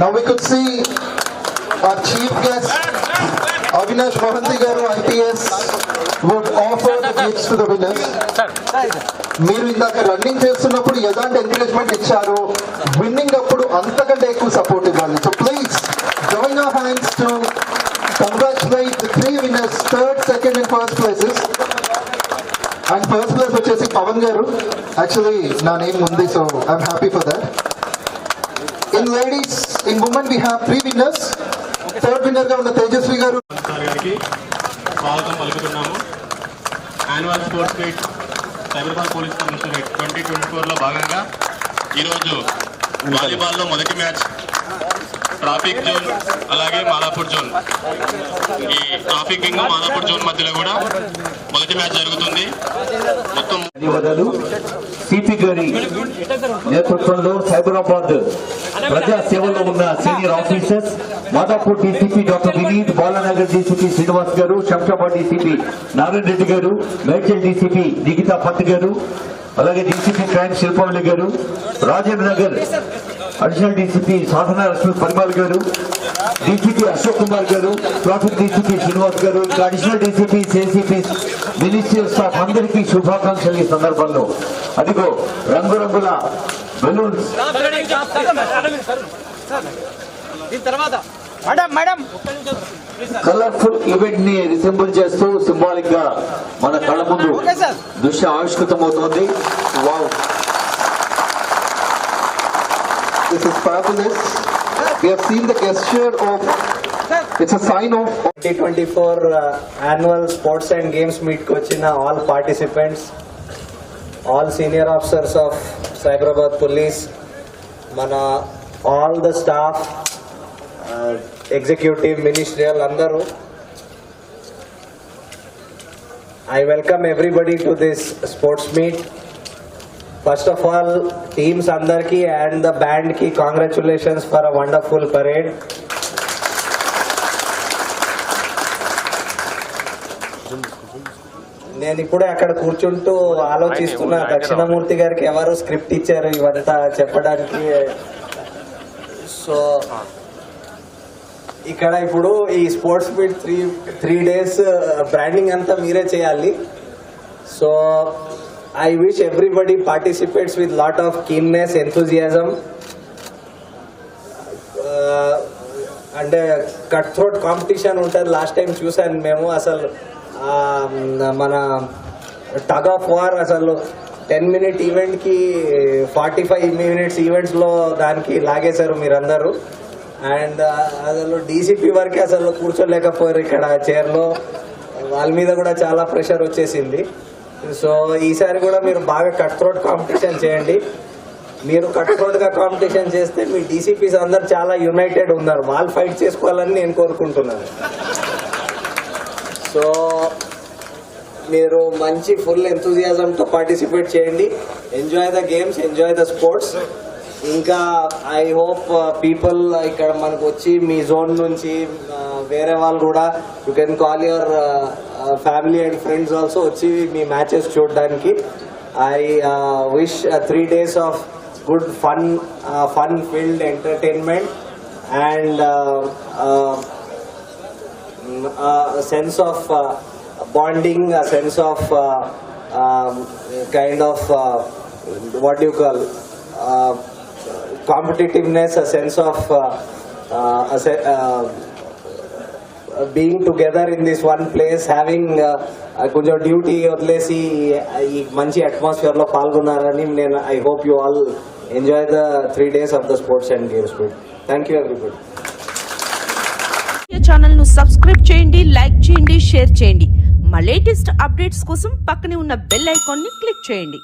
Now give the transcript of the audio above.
Now we could see our chief guest, Avinash Mohanty Garu, IPS, would offer the gifts to the winners. మీరు ఇందాక running చేస్తున్నప్పుడు ఎలాంటి encouragement ఇచ్చారో. Winnowing అప్పుడు అంతకంటే ఎక్కువ సపోర్ట్ ఇవ్వాలి. So please join our hands to congratulate the three winners third second and first places and first place వచ్చేసి పవన్ గారు. యాక్చువల్లీ నా నేమ్ ఉంది so I'm happy for that in ladies in women we have three winners third విన్నర్గా ఉన్న తేజస్వి గారు. స్వాగతం పలుకుతున్నాము. Annual sports meet Cyberabad police commissionerate twenty twenty ఫోర్లో భాగంగా ఈరోజు వాలీబాల్లో మొదటి మ్యాచ్ ట్రాఫిక్ జోన్ అలాగే మాలాపూర్ జోన్. ఈ ట్రాఫిక్ వింగ్ మాలాపూర్ జోన్ మధ్యలో కూడా మొదటి మ్యాచ్ జరుగుతుంది. మొత్తం ధన్యవాదాలు. సిపి గారి నేతృత్వంలో సైబరాబాద్ ప్రజా సేవలో ఉన్న senior officers Madhapur DCP doctor Vineeth Balanagar DCP Srinivas garu Shamshabad DCP Narayana Reddy గారు మేడ్చల్ డీసీపీ నిగితా పత్ గారు అలాగే DCP crime Shilpavalli garu Rajendra Nagar additional DCP Sadhana Lakshmi Parimal garu DCP Ashok Kumar గారు ట్రాఫిక్ డీసీపీ శ్రీనివాస్ గారు ఇంకా additional DCP ACP minister staff అందరికీ శుభాకాంక్షలు ఈ సందర్భంలో. అదిగో రంగురంగుల బెలూన్స్. కలర్ఫుల్ ఈవెంట్ని రిసెంబుల్ చేస్తూ సింబాలిక్గా మన కళ్ళ ముందు దృశ్యం ఆవిష్కృతమవుతోంది wow. This is fabulous. We have seen the gesture of, it's a sign of twenty twenty four annual sports and games మీట్కి వచ్చిన all participants all senior officers of Cyberabad police మన all the staff executive ministerial అందరూ. I welcome everybody to this sports meet first of all teams అందరికీ and the బ్యాండ్కి congratulations for a wonderful parade నేను ఇప్పుడే అక్కడ కూర్చుంటూ ఆలోచిస్తున్న దక్షిణమూర్తి గారికి ఎవరు స్క్రిప్ట్ ఇచ్చారు ఇవంతా చెప్పడానికి. సో ఇక్కడ ఇప్పుడు ఈ sports meet three three days branding అంతా మీరే చేయాలి. So I wish everybody participates with lot of keenness enthusiasm అంటే కట్ థ్రోట్ కాంపిటీషన్ ఉంటుంది. లాస్ట్ టైం చూసాను మేము అసలు మన టగ్ ఆఫ్ వార్ అసలు టెన్ మినిట్ ఈవెంట్కి ఫార్టీ ఫైవ్ మినిట్స్ ఈవెంట్స్లో దానికి లాగేశారు మీరందరూ. అండ్ అసలు డీసీపీ వరకే అసలు కూర్చోలేకపోయారు ఇక్కడ చైర్లో. వాళ్ళ మీద కూడా చాలా ప్రెషర్ వచ్చేసింది. సో ఈసారి కూడా మీరు బాగా కట్ త్రోట్ కాంపిటీషన్ చేయండి. మీరు కట్గా కాంపిటీషన్ చేస్తే మీ డీసీపీస్ అందరు చాలా యునైటెడ్ ఉన్నారు. వాళ్ళు ఫైట్ చేసుకోవాలని నేను కోరుకుంటున్నాను. సో మీరు మంచి ఫుల్ ఎంతూజియాజంతో పార్టిసిపేట్ చేయండి. Enjoy the games enjoy the sports ఇంకా ఐ హోప్ పీపుల్ ఇక్కడ మనకు వచ్చి మీ జోన్ నుంచి వేరే వాళ్ళు కూడా you can call your family and friends also వచ్చి మీ మ్యాచెస్ చూడడానికి. I wish three days of good fun fun field entertainment and sense of bonding sense of kind of what you call uh, competitiveness, a sense of uh, together a se- uh, one place together కొంచెం duty uh, వదిలేసి ఈ మంచి అట్మాస్ఫియర్లో పాల్గొన్నారని నేను I hope you all enjoy the three days of the sports and games thank you everybody ఛానల్ను subscribe చేయండి like చేయండి షేర్ చేయండి. మా లేటెస్ట్ అప్డేట్స్ కోసం పక్కనే ఉన్న బెల్ ఐకాన్ని క్లిక్ చేయండి.